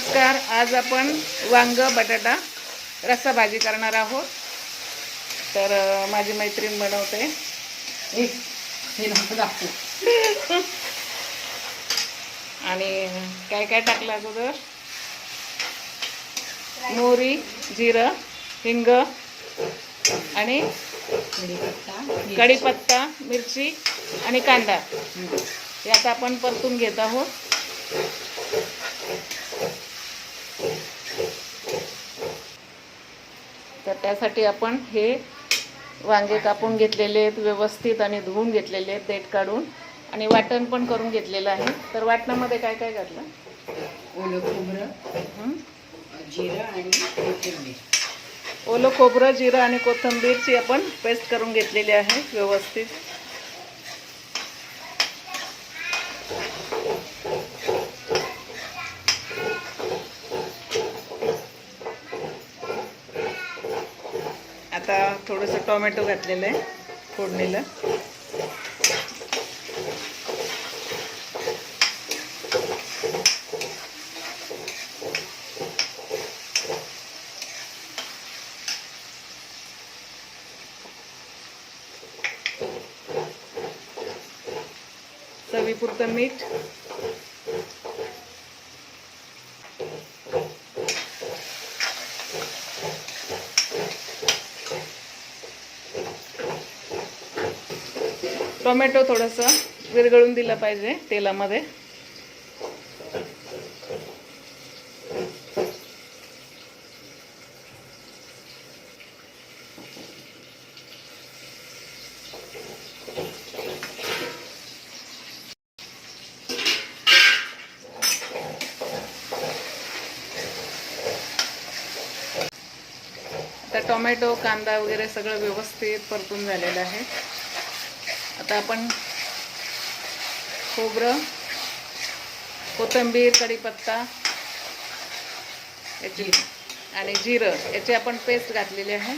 नमस्कार आज आपण वांग बटाटा रस्सा भाजी करणार आहोत. तर माझी मैत्रीण बनवते. आणि काय काय टाकलं अगोदर? मोहरी जिरं हिंग आणि कढीपत्ता मिरची. आणि कांदा. आता आपण परतून घेत आहोत. त्यासाठी आपण हे वांगे कापून घेतलेले आहेत व्यवस्थित आणि धुवून घेतलेले आहेत देठ काढून. आणि वाटण पण करून घेतलेलं आहे. तर वाटणामध्ये काय काय घातलं? ओलं खोबरं? जिरं आणि कोथिंबीर. ओलं खोबरं जिरं आणि कोथिंबीरची आपण पेस्ट करून घेतलेली आहे व्यवस्थित आता थोडंसं टोमॅटो घातलेलं आहे फोडणीला. चवीपुरतं मीठ. टोमॅटो थोडंसं विरघळून दिलं पाहिजे तेलामध्ये. आता टोमॅटो कांदा वगैरे सगळं व्यवस्थित परतून झालेलं आहे. आता आपण खोबरं कोथिंबीर कढीपत्ता याची आणि जिरं याची आपण पेस्ट घातलेली आहे.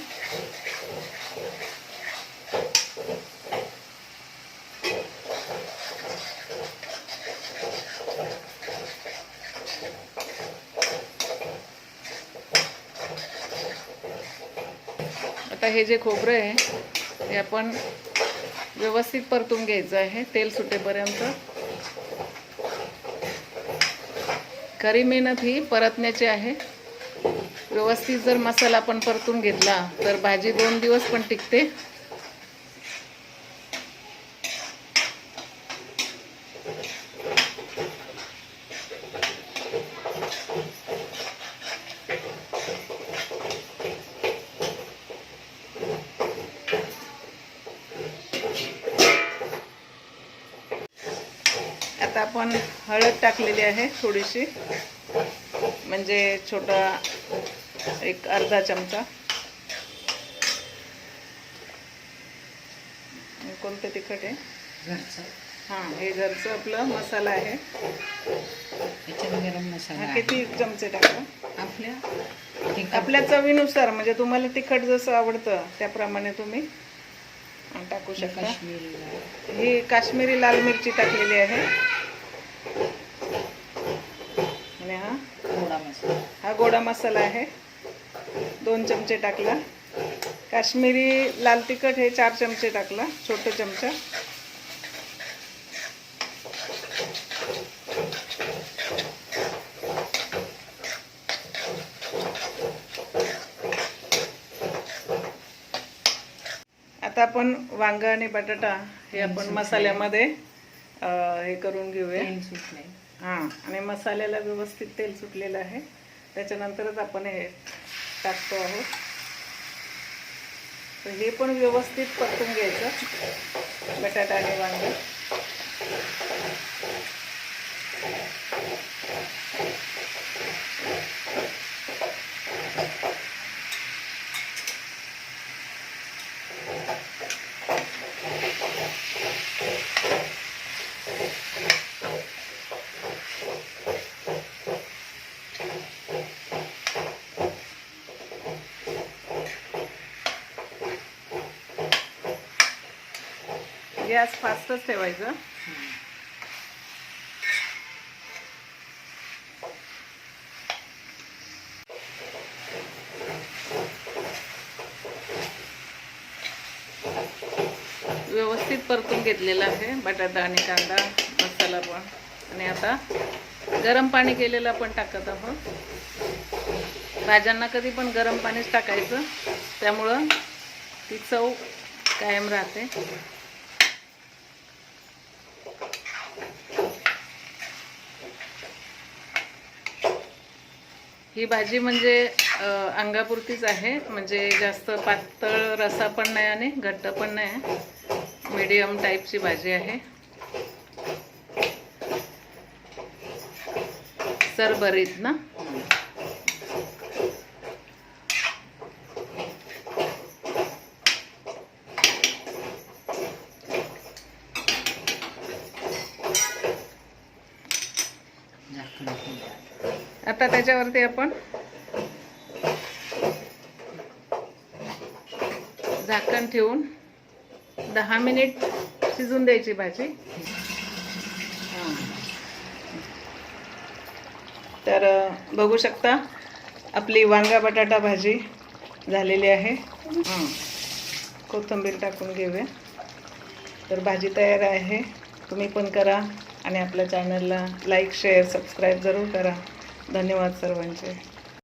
आता हे जे खोबरं आहे ते आपण व्यवस्थित परतून घ्यायचं आहे. तेल सुटेपर्यंत. खरी मेहनत ही परतण्याची आहे. व्यवस्थित जर मसाला आपण परतून घेतला तर भाजी दोन दिवस पण टिकते. आता आपण हळद टाकलेली आहे थोडीशी. म्हणजे छोटा एक अर्धा चमचा. कोणतं तिखट आहे? घरचा. हां हे घरचं आपलं मसाला आहे. त्याच्यात गरम मसाला हा आहे. किती चमचे टाकला आपल्या तिखट. आपल्या चवीनुसार म्हणजे तुम्हाला तिखट जसं आवडतं त्याप्रमाणे तुम्ही टाकू शकता. काश्मीरी लाल. ही काश्मीरी लाल मिरची टाकलेली आहे आणि हा थोडा मसाला हा गोडा मसाला आहे. दोन चमचे टाकला. काश्मीरी लाल तिखट हे चार चमचे टाकला छोटे चमचा. आता आपण वांग आणि बटाटा हे आपण मसाल्यामध्ये हे करून घेऊया. हां आणि मसाल्याला व्यवस्थित तेल सुटलेलं आहे. त्याच्यानंतरच आपण हे टाकतो आहोत. तर हे पण व्यवस्थित परतून घ्यायचं. बटाटा आणि वांग. गॅस फास्टच ठेवायचं. व्यवस्थित परतून घेतलेला आहे बटाटा आणि कांदा मसाला पण. आणि आता गरम पाणी केलेलं पण टाकत आहोत. भाज्यांना कधी पण गरम पाणीच टाकायचं त्यामुळं ती चव कायम राहते. ही भाजी म्हणजे अंगापुरतीच आहे. म्हणजे जास्त पातळ रसा पण नाही आणि घट्ट पण नाही आहे. मीडियम टाईपची भाजी आहे. सरभरीत ना? झाकण ठेवून. आता त्याच्यावरती आपण झाकण ठेवून दहा मिनिट शिजून द्यायची भाजी. हां. तर बघू शकता आपली वांगा बटाटा भाजी झालेली आहे. हं. कोथिंबीर टाकून घेऊया. तर भाजी तयार आहे. तुम्ही पण करा आणि आपल्या चॅनलला लाईक शेअर सबस्क्राईब जरूर करा. धन्यवाद सर्वांचे.